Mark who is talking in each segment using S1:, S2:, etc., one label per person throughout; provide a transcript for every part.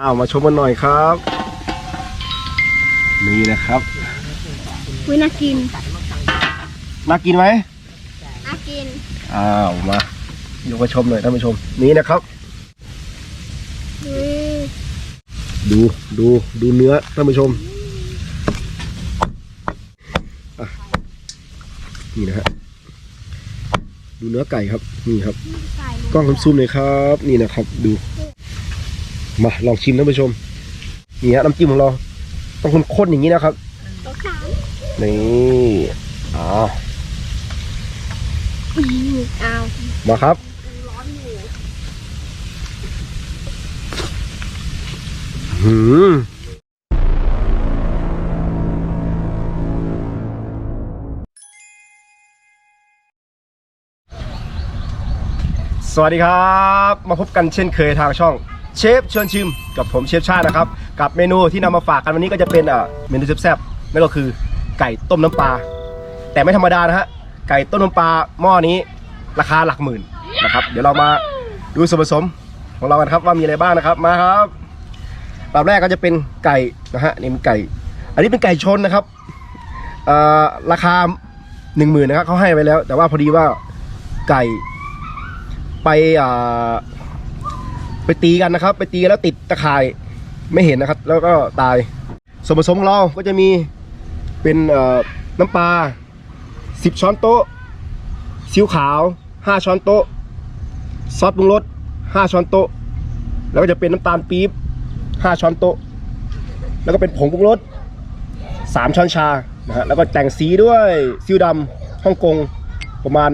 S1: อ้าวมาชมกันหน่อยครับ นี่นะครับ
S2: วิน่ากิน
S1: น่ากินไหม
S2: น่ากิน
S1: อ้าวมายกมาชมหน่อยท่านผู้ชม นี่นะครับ
S2: อืม
S1: ดูดูดูเนื้อท่านผู้ชมอะนี่นะฮะดูเนื้อไก่ครับนี่ครับ
S2: ใส่
S1: กล้องซูมๆเลยครับ นี่นะครับ ดู มาลองชิมท่านผู้ชมนี่ฮะน้ำจิ้มของเรา ต้องข้นๆอย่างนี้นะครับ
S2: ตัวขาว
S1: นี่อ๋อ
S2: อืมเอา
S1: มาครับ
S2: ร้อนอยู่
S1: หืมสวัสดีครับ มาพบกันเช่นเคยทางช่อง เชฟชวนชิมกับผมเชฟชาตินะครับ กับเมนูที่นำมาฝากกันวันนี้ก็จะเป็นอะเมนูแซ่บๆนั่นก็คือไก่ต้มน้ำปลาแต่ไม่ธรรมดานะฮะไก่ต้มน้ำปลาหม้อนี้ราคาหลักหมื่นนะครับ เดี๋ยวเรามาดูส่วนผสมของเรากันครับว่ามีอะไรบ้างนะครับมาครับแบบแรกก็จะเป็นไก่นะฮะนี่เป็นไก่ อันนี้เป็นไก่ชนนะครับอ่อราคาหนึ่งหมื่นนะครับเขาให้ไว้แล้ว แต่ว่าพอดีว่าไก่ไปอ่า ไปตีกันนะครับ ไปตีกันแล้วติดตะข่ายไม่เห็นนะครับ แล้วก็ตาย ส่วนผสมของเราก็จะมีเป็นน้ำปลา10 ช้อนโต๊ะซีอิ๊วขาว 5 ช้อนโต๊ะซอสปรุงรส5ช้อนโต๊ะ แล้วก็จะเป็นน้ำตาลปี๊บ5ช้อนโต๊ะ แล้วก็เป็นผงปรุงรส3ช้อนชานะฮะแล้วก็แต่งสีด้วยซีอิ๊วดำฮ่องกงประมาณ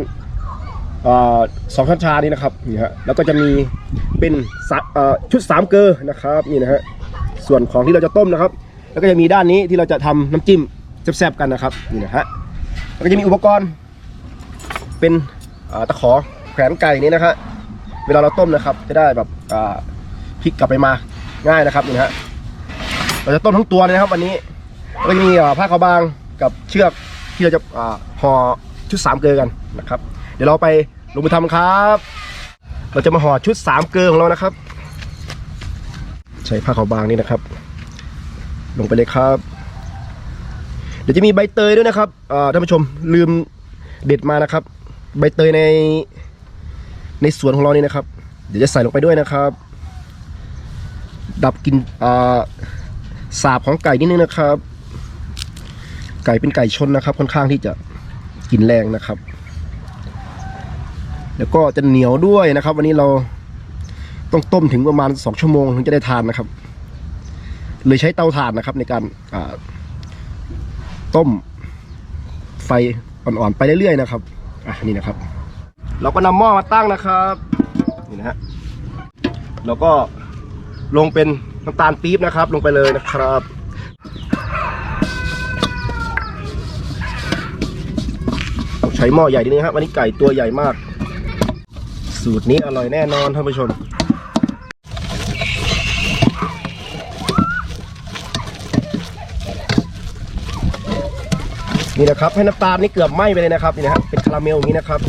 S1: สองช้อนชานี่นะครับนี่ฮะแล้วก็จะมี เป็นชุดสามเกลอนะครับนี่นะฮะส่วนของที่เราจะต้มนะครับ แล้วก็จะมีด้านนี้ที่เราจะทำน้ำจิ้มแซ่บๆกันนะครับนี่นะฮะแล้วก็จะมีอุปกรณ์ เป็นตะขอแขวนไก่นี่นะฮะเวลาเราต้มนะครับ จะได้แบบพลิกกลับไปมาง่ายนะครับนี่นะฮะเราจะต้มทั้งตัวเลยนะครับ วันนี้ก็จะมีผ้าขาวบางกับเชือกที่เราจะห่อชุดสามเกลอกันนะครับ เดี๋ยวเราไปลงมือทำครับ เราจะมาห่อชุดสามเกลือของเรานะครับ ใช้ผ้าขาวบางนี่นะครับ ลงไปเลยครับ เดี๋ยวจะมีใบเตยด้วยนะครับท่านผู้ชมลืมเด็ดมานะครับ ใบเตยในในสวนของเรานี่นะครับ เดี๋ยวจะใส่ลงไปด้วยนะครับ ดับกลินอ่าสาบของไก่นิดนึงนะครับ ไก่เป็นไก่ชนนะครับ ค่อนข้างที่จะกลินแรงนะครับ แล้วก็จะเหนียวด้วยนะครับ วันนี้เราต้องต้มถึงประมาณ 2 ชั่วโมงถึงจะได้ทานนะครับเลยใช้เตาถ่านนะครับ ในการต้มไฟอ่อนๆไปเรื่อยๆนะครับอะนี่นะครับ เราก็นำหม้อมาตั้งนะครับนี่นะฮะแล้วก็ลงเป็นน้ำตาลปี๊บนะครับ ลงไปเลยนะครับใช้หม้อใหญ่นิดนึงครับวันนี้ไก่ตัวใหญ่มาก สูตรนี้อร่อยแน่นอนท่านผู้ชม นี่นะครับให้น้ำตาลนี่เกือบไหม้ไปเลยนะครับนี่นะฮะเป็นคาราเมลอย่างนี้นะครับ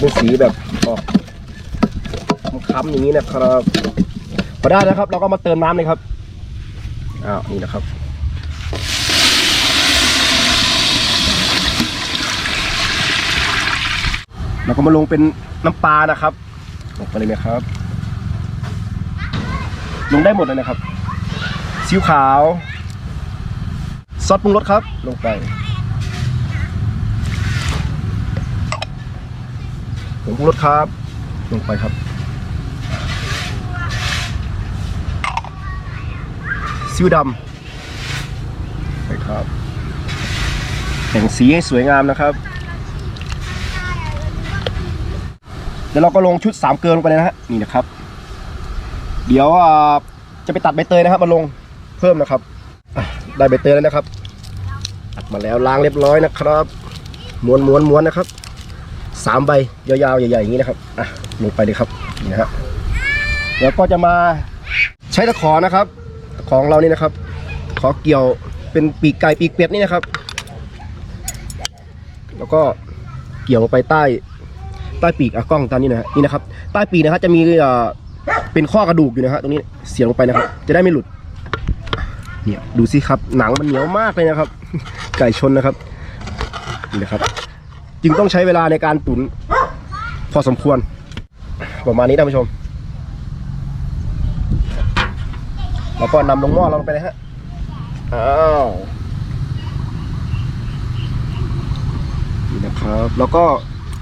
S1: เป็นสีแบบออกค้ำๆอย่างนี้นะครับพอได้นะครับ เราก็มาเติมน้ำเลยครับอ้าวนี่นะครับ แล้วก็มาลงเป็นน้ำปลานะครับลงไปเลยนะครับ ลงได้หมดเลยนะครับซีอิ๊วขาว ซอสปรุงรสครับ ลงไป ผงปรุงรสครับ ลงไปครับซีอิ๊วดำไปครับแต่งสีให้สวยงามนะครับ ดี๋ยวเราก็ลงชุดสามเกลือลงไปเลยนะฮะนี่นะครับ เดี๋ยวจะไปตัดใบเตยนะครับมาลงเพิ่มนะครับได้ใบเตยแล้วนะครับตัดมาแล้วล้างเรียบร้อยนะครับม้วนม้วนม้วนนะครับสามใบยาวๆใหญ่ๆอย่างนี้นะครับอะลงไปเลยครับนี่นะฮะเดี๋ยวก็จะมาใช้ตะขอนะครับ ของเรานี่นะครับ ขอเกี่ยวเป็นปีกไก่ปีกเป็ดนี่นะครับ แล้วก็เกี่ยวไปใต้ ใต้ปีกอะกล้องตามนี้นะฮะนี่นะครับใต้ปีกนะครับจะมีเอ่อเป็นข้อกระดูกอยู่นะฮะตรงนี้เสียบลงไปนะครับ จะได้ไม่หลุดเนี่ยดูสิครับหนังมันเหนียวมากเลยนะครับ ไก่ชนนะครับนี่นะครับ จึงต้องใช้เวลาในการตุ๋นพอสมควร ประมาณนี้ท่านผู้ชม แล้วก็นำลงหม้อเราลงไปเลยฮะอ้าวนี่นะครับ แล้วก็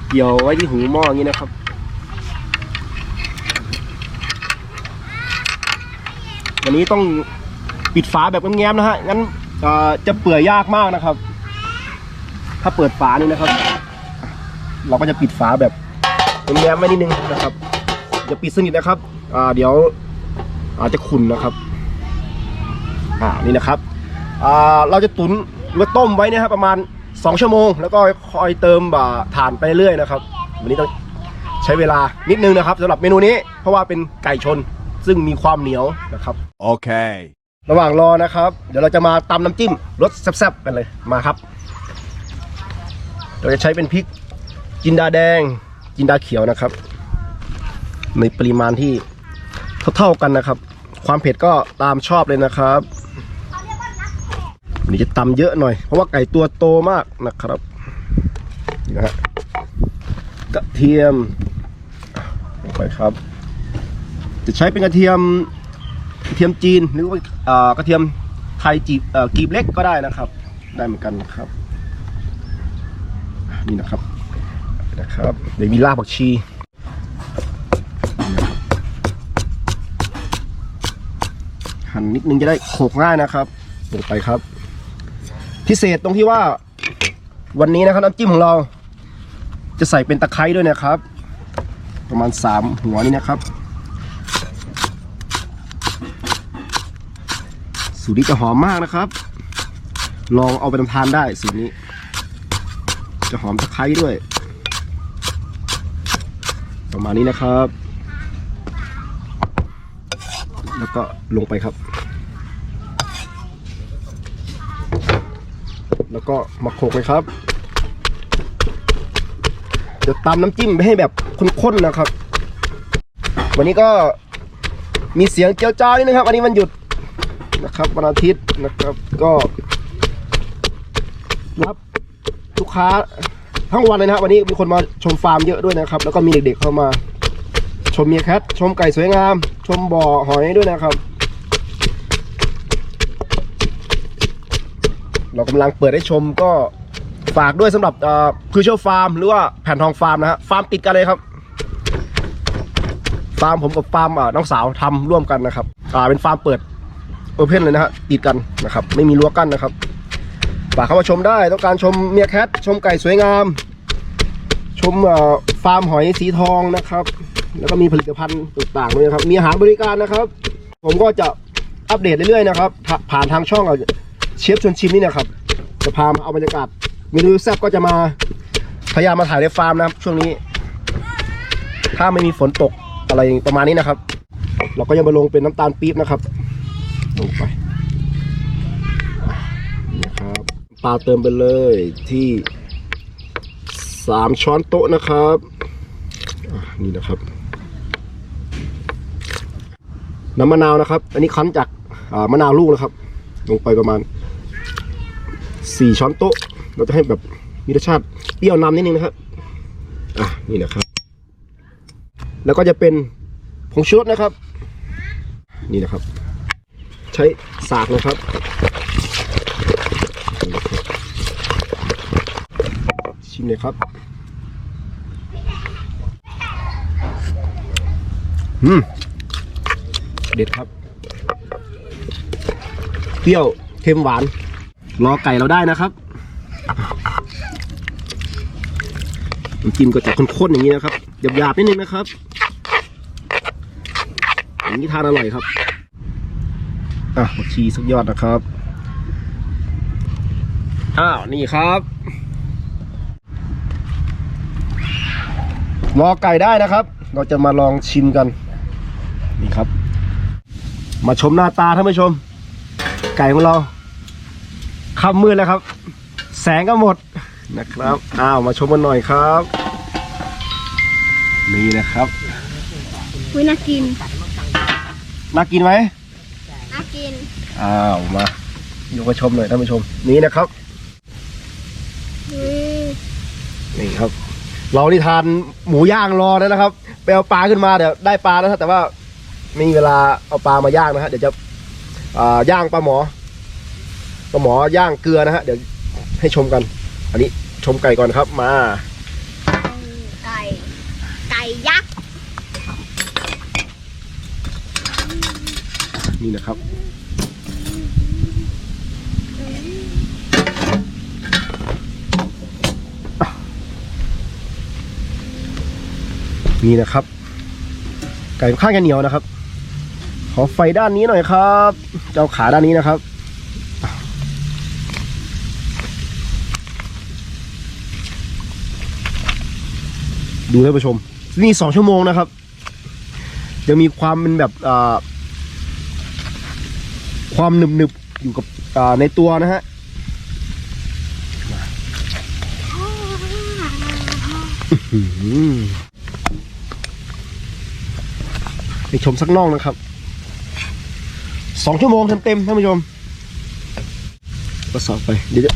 S1: เกี่ยวไว้ที่หูหม้ออย่างนี้นะครับ วันนี้ต้องปิดฝาแบบแง้มๆนะฮะ งั้นจะเปื่อยยากมากนะครับ ถ้าเปิดฝานี่นะครับ เราก็จะปิดฝาแบบแง้มๆไว้นิดนึงนะครับอย่าปิดสนิทนะครับเดี๋ยวอาจจะขุ่นนะครับ อ่า นี่นะครับ เราจะตุนหรือต้มไว้นะครับประมาณ 2ชั่วโมง แล้วก็คอยเติมบ่าถ่านไปเรื่อยนะครับ วันนี้ต้องใช้เวลานิดนึงนะครับสำหรับเมนูนี้เพราะว่าเป็นไก่ชนซึ่งมีความเหนียวนะครับ
S3: Okay.
S1: ระหว่างรอนะครับ เดี๋ยวเราจะมาตำน้ำจิ้มรสแซ่บๆกันเลยมาครับ เราจะใช้เป็นพริกจินดาแดง จินดาเขียวนะครับ ในปริมาณที่เท่าๆกันนะครับ ความเผ็ดก็ตามชอบเลยนะครับ วันนี้จะตำเยอะหน่อย เพราะว่าไก่ตัวโตมากนะครับนะฮะกระเทียมลงไปครับ จะใช้เป็นกระเทียมกระเทียมจีนหรือว่ากระเทียมไทยจีบกีบเล็กก็ได้นะครับ ได้เหมือนกันนะครับ นี่นะครับนะครับเดี๋ยวมีรากผักชีหั่นนิดนึงจะได้โขลกง่ายนะครับลงไปครับ พิเศษตรงที่ว่าวันนี้นะครับน้ำจิ้มของเรา จะใส่เป็นตะไคร้ด้วยนะครับ ประมาณ 3 หัวนี่นะครับ สูตรนี้จะหอมมากนะครับ ลองเอาไปทำทานได้สูตรนี้ จะหอมตะไคร้ด้วย ประมาณนี้นะครับ แล้วก็ลงไปครับ แล้วก็มาโขกเลยครับจะตำน้ำจิ้มให้แบบข้นๆนะครับ วันนี้ก็มีเสียงเจียวจ้านิดนึงครับวันนี้มันหยุดนะครับวันอาทิตย์นะครับก็รับลูกค้าทั้งวันเลยนะครับ วันนี้มีคนมาชมฟาร์มเยอะด้วยนะครับ แล้วก็มีเด็กๆเข้ามา ชมเมียแคทชมไก่สวยงาม ชมบ่อหอยด้วยนะครับ เรากำลังเปิดให้ชมก็ฝากด้วยสำหรับคือเชลฟาร์ม หรือว่าแผ่นทองฟาร์มนะฮะฟาร์มติดกันเลยครับ ฟาร์มผมกับฟาร์มน้องสาวทำร่วมกันนะครับอ่าเป็นฟาร์มเปิดโอเพนเลยนะฮะติดกันนะครับ ไม่มีรั้วกั้นนะครับฝากเข้ามาชมได้ต้องการชมเมียแคทชมไก่สวยงาม ชมฟาร์มหอยสีทองนะครับ แล้วก็มีผลิตภัณฑ์ต่างๆด้วยนะครับ มีอาหารบริการนะครับ ผมก็จะอัปเดตเรื่อยๆนะครับ ผ่าผ่านทางช่อง เชฟชวนชิมนี่นะครับ จะพามาเอาบรรยากาศเมนูแซ่บก็จะมาพยายามมาถ่ายในฟาร์มนะครับ ช่วงนี้ ถ้าไม่มีฝนตกอะไรประมาณนี้นะครับ เราก็จะมาลงเป็นน้ำตาลปี๊บนะครับ ลงไปนี่ครับปลาเติมไปเลยที่สามช้อนโต๊ะนะครับนี่นะครับ น้ำมะนาวนะครับ อันนี้คั้นจากมะนาวลูกนะครับ ลงไปประมาณ สี่ช้อนโต๊ะ เราจะให้แบบมีรสชาติเปรี้ยวนำนิดนึงนะครับ อะนี่นะครับ แล้วก็จะเป็นผงชูรสนะครับ นี่นะครับ ใช้สากนะครับ ชิมเลยครับอืมเด็ดครับ เปรี้ยวเค็มหวาน รอไก่เราได้นะครับน้ำจิ้มก็จะข้นๆอย่างนี้นะครับหยาบๆนิดนึงนะครับอย่างนี้ทานอร่อยครับอะผักชีสักยอดนะครับอ้าวนี่ครับรอไก่ได้นะครับ เราจะมาลองชิมกัน นี่ครับ มาชมหน้าตาท่านผู้ชม ไก่ของเรา ค่ำมืดแล้วครับ แสงก็หมดนะครับ อ้าวมาชมกันหน่อยครับ นี่นะครับ
S2: วิน่ากิน
S1: น่ากินไหม
S2: น่ากิน
S1: อ้าวมาอยู่มาชมหน่อยท่านผู้ชม นี่นะครับ
S2: อุ้ย
S1: นี่ครับ เราที่ทานหมูย่างรอแล้วนะครับไปเอาปลาขึ้นมาเดี๋ยวได้ปลาแล้วครับแต่ว่าไม่มีเวลาเอาปลามาย่างนะฮะเดี๋ยวจะอ่าย่างปลาหมอ ปลาหมอย่างเกลือนะฮะเดี๋ยวให้ชมกัน อันนี้ชมไก่ก่อนครับมา
S2: ไก่ ไก่ยักษ์
S1: นี่นะครับนี่นะครับ ไก่ค่อนข้างจะเหนียวนะครับ ขอไฟด้านนี้หน่อยครับจะเอาขาด้านนี้นะครับ ดูท่านผู้ชม นี่สองชั่วโมงนะครับ ยังมีความเป็นแบบความหนึบหนึบๆอยู่กับในตัวนะฮะอื้อหือให้ชมสักน่องนะครับสองชั่วโมงเต็มๆท่านผู้ชมก็สอบไปเดี๋ยว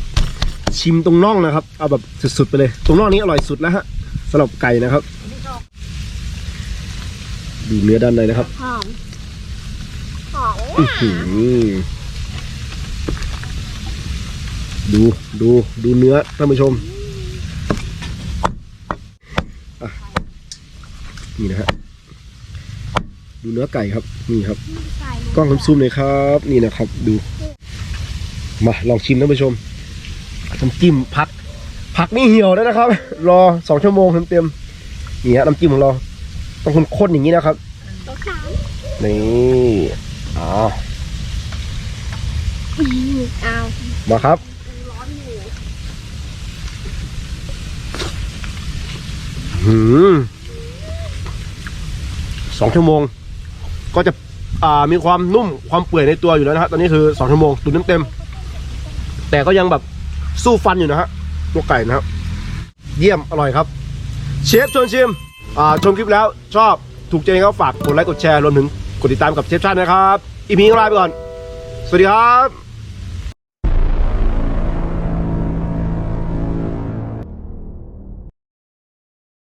S1: ชิมตรงน่องนะครับ เอาแบบสุดๆไปเลย ตรงน่องนี้อร่อยสุดแล้วฮะ สำหรับไก่นะครับ ดูเนื้อด้านในนะครับ
S2: หอมหอม
S1: อื้อหือดูดูดูเนื้อท่านผู้ชมอะนี่นะฮะดูเนื้อไก่ครับนี่ครับ
S2: ไก่
S1: กล้องคำซูมเลยครับ นี่นะครับ ดู มาลองชิมท่านผู้ชมน้ำจิ้มผัก ผักนี่เหี่ยวแล้วนะครับ รอสองชั่วโมงเต็มๆนี่ฮะน้ำจิ้มของเราต้องข้นๆอย่างนี้นะครับ
S2: ตัวขาว
S1: นี่อ๋อ
S2: อืมเอา
S1: มาครับ
S2: ร้อนอยู่
S1: หืมสองชั่วโมง ก็จะอ่ามีความนุ่มความเปื่อยในตัวอยู่แล้วนะฮะตอนนี้คือสองชั่วโมงตุ๋นเต็มๆแต่ก็ยังแบบสู้ฟันอยู่นะฮะ ตัวไก่นะครับ เยี่ยมอร่อยครับ เชฟชวนชิมอ่าชมคลิปแล้วชอบถูกใจก็ฝากกดไลค์กดแชร์รวมถึงกดติดตามกับเชฟชาตินะครับอีพีนี้ลาไปก่อน สวัสดีครับ